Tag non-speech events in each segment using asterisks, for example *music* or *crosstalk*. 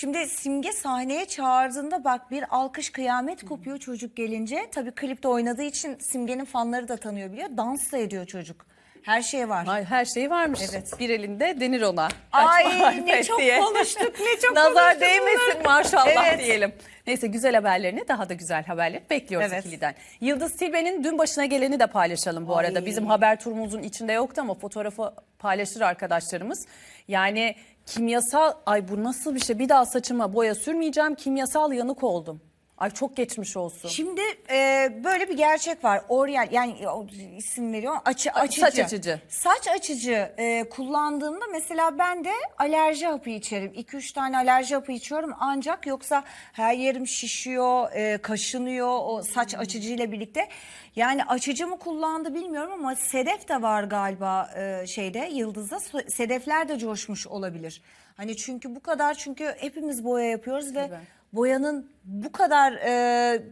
Şimdi Simge sahneye çağırdığında bak bir alkış kıyamet kopuyor çocuk gelince. Tabii klipte oynadığı için Simge'nin fanları da tanıyor biliyor. Dans da ediyor çocuk. Her şey var. Ay, her şey varmış. Evet. Bir elinde denir ona. Ay, ne çok diye. konuştuk, ne *laughs* çok Nazar konuştuk değmesin bunları. maşallah Evet. diyelim. Neyse güzel haberlerini daha da güzel haberleri bekliyoruz Evet. ikiliden. Yıldız Tilbe'nin dün başına geleni de paylaşalım bu arada. Ay. Bizim haber turumuzun içinde yoktu ama fotoğrafı paylaşır arkadaşlarımız. Yani kimyasal ay bu nasıl bir şey bir daha saçıma boya sürmeyeceğim kimyasal yanık oldum. Ay çok geçmiş olsun. Şimdi e, böyle bir gerçek var. Oryal yani o isim veriyorum. Açı, açıcı. Saç açıcı. Saç açıcı e, kullandığımda mesela ben de alerji hapı içerim. 2-3 tane alerji hapı içiyorum ancak yoksa her yerim şişiyor, e, kaşınıyor o saç açıcıyla birlikte. Yani açıcı mı kullandı bilmiyorum ama sedef de var galiba e, şeyde Yıldız'da. Sedefler de coşmuş olabilir. Hani çünkü bu kadar çünkü hepimiz boya yapıyoruz ve. Boyanın bu kadar e,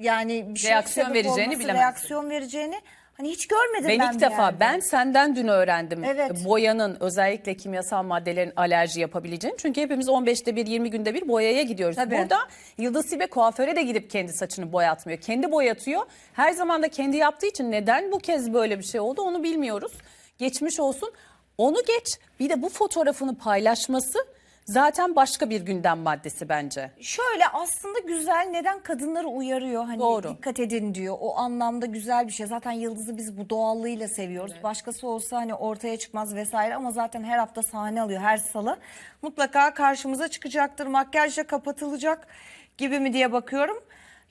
yani bir şey Reaksiyon sebep vereceğini olması, bilemezdim. reaksiyon vereceğini hani hiç görmedim ben, Ben ilk bir defa yerde. ben senden dün öğrendim Evet. boyanın özellikle kimyasal maddelerin alerji yapabileceğini. Çünkü hepimiz 15'te bir 20 günde bir boyaya gidiyoruz. Tabii. Burada Yıldız Tilbe kuaföre de gidip kendi saçını boyatmıyor. Kendi boyatıyor. Her zaman da kendi yaptığı için neden bu kez böyle bir şey oldu onu bilmiyoruz. Geçmiş olsun. Onu geç bir de bu fotoğrafını paylaşması zaten başka bir gündem maddesi bence. Şöyle aslında güzel neden kadınları uyarıyor hani Doğru. dikkat edin diyor. O anlamda güzel bir şey. Zaten Yıldız'ı biz bu doğallığıyla seviyoruz. Başkası olsa hani ortaya çıkmaz vesaire ama zaten her hafta sahne alıyor her salı. Mutlaka karşımıza çıkacaktır. Makyajla kapatılacak gibi mi diye bakıyorum.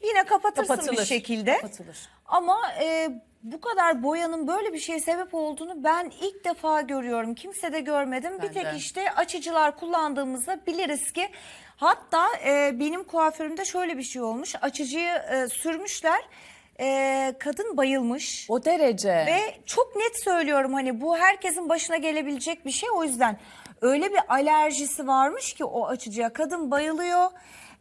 Yine kapatırsın Kapatılır. bir şekilde. Kapatılır. Ama e, bu kadar boyanın böyle bir şeye sebep olduğunu ben ilk defa görüyorum. Kimse de görmedim. Ben bir tek de. işte açıcılar kullandığımızda biliriz ki hatta e, benim kuaförümde şöyle bir şey olmuş. Açıcıyı e, sürmüşler. E, kadın bayılmış. O derece. Ve çok net söylüyorum hani bu herkesin başına gelebilecek bir şey o yüzden öyle bir alerjisi varmış ki o açıcıya kadın bayılıyor.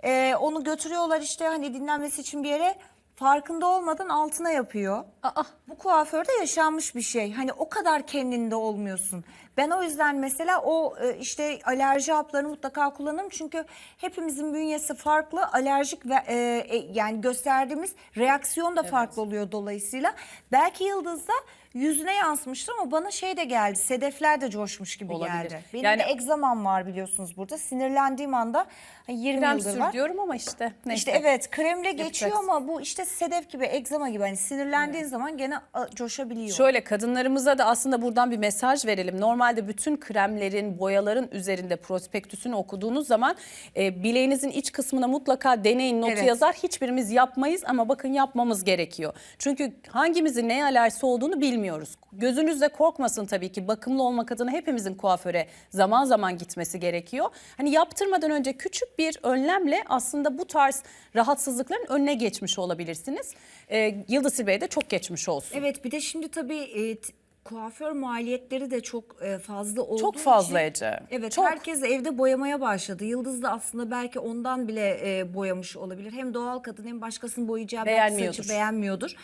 Ee, onu götürüyorlar işte hani dinlenmesi için bir yere farkında olmadan altına yapıyor. Aa. Bu kuaförde yaşanmış bir şey. Hani o kadar kendinde olmuyorsun. Ben o yüzden mesela o e, işte alerji haplarını mutlaka kullanırım. Çünkü hepimizin bünyesi farklı. Alerjik ve e, e, yani gösterdiğimiz reaksiyon da farklı oluyor dolayısıyla. Belki Yıldız'da yüzüne yansımıştır ama bana şey de geldi. Sedefler de coşmuş gibi Olabilir. geldi. Benim Yani- de egzamam var biliyorsunuz burada. Sinirlendiğim anda hani 20 Krem yıldır sür var. diyorum ama işte neyse. İşte evet kremle geçiyor Yapacaksın. ama bu işte sedef gibi egzama gibi hani sinirlendiğin zaman gene a, coşabiliyor. Şöyle kadınlarımıza da aslında buradan bir mesaj verelim. Normalde bütün kremlerin, boyaların üzerinde prospektüsünü okuduğunuz zaman e, bileğinizin iç kısmına mutlaka deneyin notu Evet. yazar. Hiçbirimiz yapmayız ama bakın yapmamız gerekiyor. Çünkü hangimizin neye alerjisi olduğunu bilmiyoruz. Gözünüzle korkmasın tabii ki. Bakımlı olmak adına hepimizin kuaföre zaman zaman gitmesi gerekiyor. Hani yaptırmadan önce küçük bir önlemle aslında bu tarz rahatsızlıkların önüne geçmiş olabilirsiniz. E, Yıldız Tilbe'ye de çok geçmiş olsun. Evet bir de şimdi tabii e, t- kuaför maliyetleri de çok e, fazla olduğu Çok fazla için- Ece. Evet Çok. herkes evde boyamaya başladı. Yıldız da aslında belki ondan bile e, boyamış olabilir. Hem doğal kadın hem başkasının boyayacağı belki Beğenmiyordur. saçı beğenmiyordur.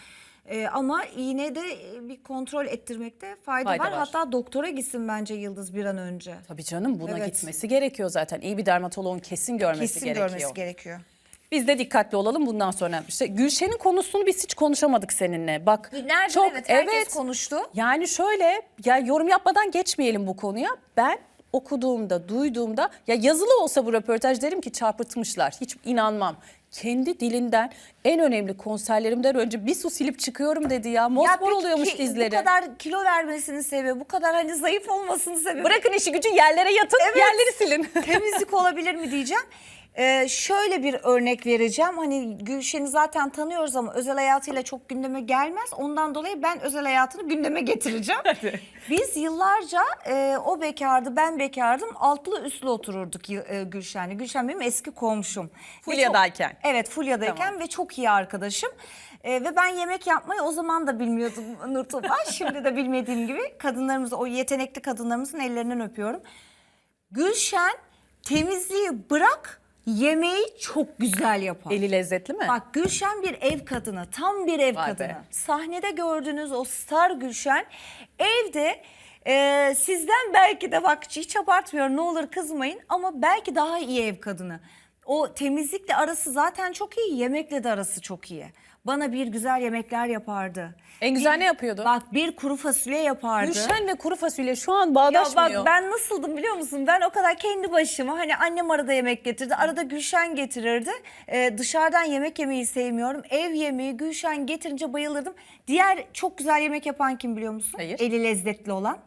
E, ama yine de e, bir kontrol ettirmekte fayda, Fayda var. var. Hatta doktora gitsin bence Yıldız bir an önce. Tabii canım buna Evet. gitmesi gerekiyor zaten. İyi bir dermatoloğun kesin görmesi Kesin gerekiyor. görmesi gerekiyor. Biz de dikkatli olalım bundan sonra. İşte Gülşen'in konusunu biz hiç konuşamadık seninle. Bak Nerede çok evet herkes konuştu. Yani şöyle ya yorum yapmadan geçmeyelim bu konuya. Ben okuduğumda, duyduğumda ya yazılı olsa bu röportaj derim ki çarpıtmışlar. Hiç inanmam. Kendi dilinden en önemli konserlerimden önce bir su silip çıkıyorum dedi ya. Mosmor oluyormuş ki dizleri. Bu kadar kilo vermesinin sebebi, bu kadar hani zayıf olmasının sebebi. Bırakın işi gücü yerlere yatın, Evet. yerleri silin. temizlik *laughs* olabilir mi diyeceğim. Ee, şöyle bir örnek vereceğim. Hani Gülşen'i zaten tanıyoruz ama özel hayatıyla çok gündeme gelmez. Ondan dolayı ben özel hayatını gündeme getireceğim. *laughs* Biz yıllarca e, o bekardı, ben bekardım. Altlı üstlü otururduk e, Gülşen'le. Gülşen benim eski komşum. Ve çok- Fulya'dayken. Evet Fulya'dayken Tamam. ve çok iyi arkadaşım. Ee, ve ben yemek yapmayı o zaman da bilmiyordum *laughs* Nurtuba. Şimdi de bilmediğim gibi kadınlarımızı, o yetenekli kadınlarımızın ellerinden öpüyorum. Gülşen temizliği bırak yemeği çok güzel yapar. Eli lezzetli mi? Bak Gülşen bir ev kadını, tam bir ev Vay kadını. be. Sahnede gördüğünüz o star Gülşen evde Ee, sizden belki de bak hiç abartmıyorum ne olur kızmayın ama belki daha iyi ev kadını. O temizlikle arası zaten çok iyi, yemekle de arası çok iyi. Bana bir güzel yemekler yapardı. En güzel Bir- ne yapıyordu? Bak bir kuru fasulye yapardı. Gülşen ve kuru fasulye şu an Ya bağdaşmıyor. bak ben nasıldım biliyor musun? Ben o kadar kendi başıma hani annem arada yemek getirdi. Arada Gülşen getirirdi. Ee, dışarıdan yemek yemeyi sevmiyorum. Ev yemeği Gülşen getirince bayılırdım. Diğer çok güzel yemek yapan kim biliyor musun? Hayır. Eli lezzetli olan.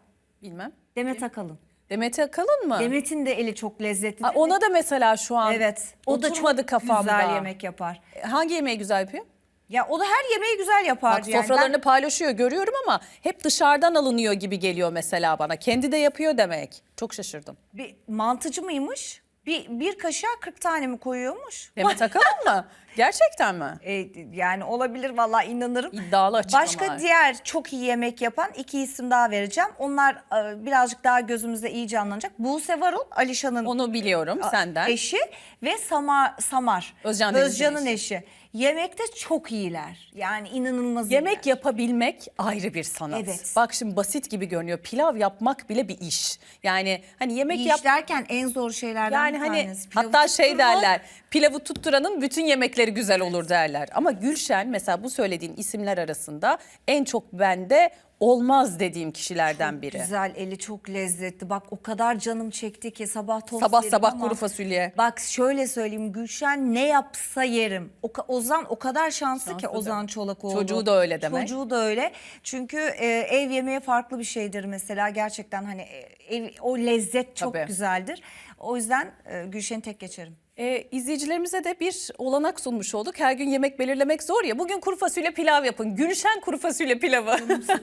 Bilmem. Demet Akalın. Demet Akalın mı? Demet'in de eli çok lezzetli. Ha, ona da mesela şu an evet. O da çok kafamda. güzel yemek yapar. Hangi yemeği güzel yapıyor? Ya o da her yemeği güzel yapardı. Bak yani. sofralarını Ben- paylaşıyor görüyorum ama hep dışarıdan alınıyor gibi geliyor mesela bana. Kendi de yapıyor demek. Çok şaşırdım. bir mantıcı mıymış? Bir, bir kaşığa 40 tane mi koyuyormuş? Demet Akalın mı? *laughs* Gerçekten mi? E, yani olabilir vallahi inanırım. İddialı açıklamalar. Başka diğer çok iyi yemek yapan iki isim daha vereceğim. Onlar e, birazcık daha gözümüzde iyi canlanacak. Buse Varol, Alişan'ın Onu biliyorum senden. eşi ve Samar, Samar Özcan Deniz'in Özcan'ın eşi. Yemekte çok iyiler. Yani inanılmaz Yemek iyiler. yapabilmek ayrı bir sanat. Evet. Bak şimdi basit gibi görünüyor. Pilav yapmak bile bir iş. Yani hani yemek İyi yap derken en zor şeylerden yani bir hani tanesi. Pilavı hatta şey tutturmak. derler. Pilavı tutturanın bütün yemekleri güzel olur derler. Ama Gülşen mesela bu söylediğin isimler arasında en çok bende olmaz dediğim kişilerden biri. Güzel eli çok lezzetli. Bak o kadar canım çekti ki sabah tost Sabah yedim sabah ama- kuru fasulye. Bak şöyle söyleyeyim Gülşen ne yapsa yerim. O, Ozan o kadar şanslı, ki Şanslı Ozan. Çolakoğlu. Çocuğu da öyle demek. Çocuğu da öyle. Çünkü e, ev yemeği farklı bir şeydir mesela gerçekten hani e, ev, o lezzet çok Tabii. güzeldir. O yüzden e, Gülşen'i tek geçerim. Ee, izleyicilerimize de bir olanak sunmuş olduk. Her gün yemek belirlemek zor ya. Bugün kuru fasulye pilav yapın. Gülşen kuru fasulye pilavı.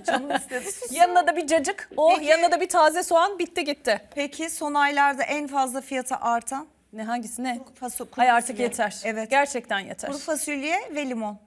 Canım istedi. *laughs* yanına da bir cacık. Oh Peki. yanına da bir taze soğan bitti gitti. Peki son aylarda en fazla fiyatı artan Ne hangisi ne? kuru Ay artık fasulye. yeter. Evet. Gerçekten yeter. Kuru fasulye ve limon.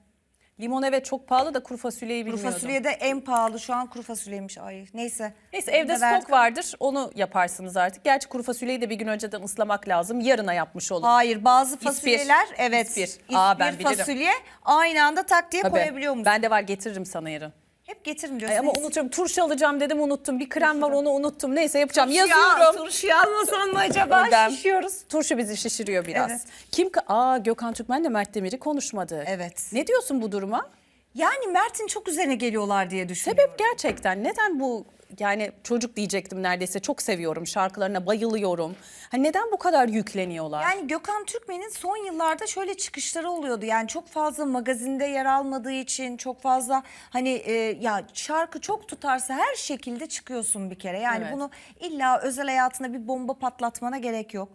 Limon evet çok pahalı da kuru fasulyeyi Kuru bilmiyordum. fasulye de en pahalı şu an kuru fasulyeymiş. Ay neyse. Neyse evde Ne stok vardır onu yaparsınız artık. Gerçi kuru fasulyeyi de bir gün önceden ıslamak lazım. Yarına yapmış olun. Hayır bazı fasulyeler evet. İspir. İspir, Aa, ben bilirim. fasulye aynı anda tak diye Tabii. koyabiliyor musun? Ben de var getiririm sana yarın. Hep getirin Ay ama unutuyorum. Turşu alacağım dedim unuttum. Bir krem var onu unuttum. Neyse yapacağım. Ya, Yazıyorum. turşuyu almasan mı acaba? Şişiyoruz. Turşu bizi şişiriyor biraz. Evet. Kim? Aa Gökhan Türkmen de Mert Demir'i konuşmadı. Evet. Ne diyorsun bu duruma? Yani Mert'in çok üzerine geliyorlar diye düşünüyorum. Sebep gerçekten neden bu yani çocuk diyecektim neredeyse çok seviyorum şarkılarına bayılıyorum. Hani neden bu kadar yükleniyorlar? Yani Gökhan Türkmen'in son yıllarda şöyle çıkışları oluyordu. Yani çok fazla magazinde yer almadığı için çok fazla hani e, ya şarkı çok tutarsa her şekilde çıkıyorsun bir kere. Yani Evet. bunu illa özel hayatına bir bomba patlatmana gerek yok.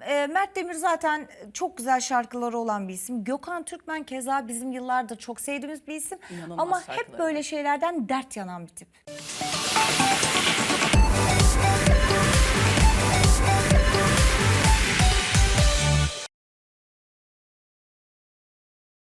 E, Mert Demir zaten çok güzel şarkıları olan bir isim. Gökhan Türkmen keza bizim yıllardır çok sevdiğimiz bir isim. İnanılmaz Ama hep şarkıları böyle şeylerden dert yanan bir tip.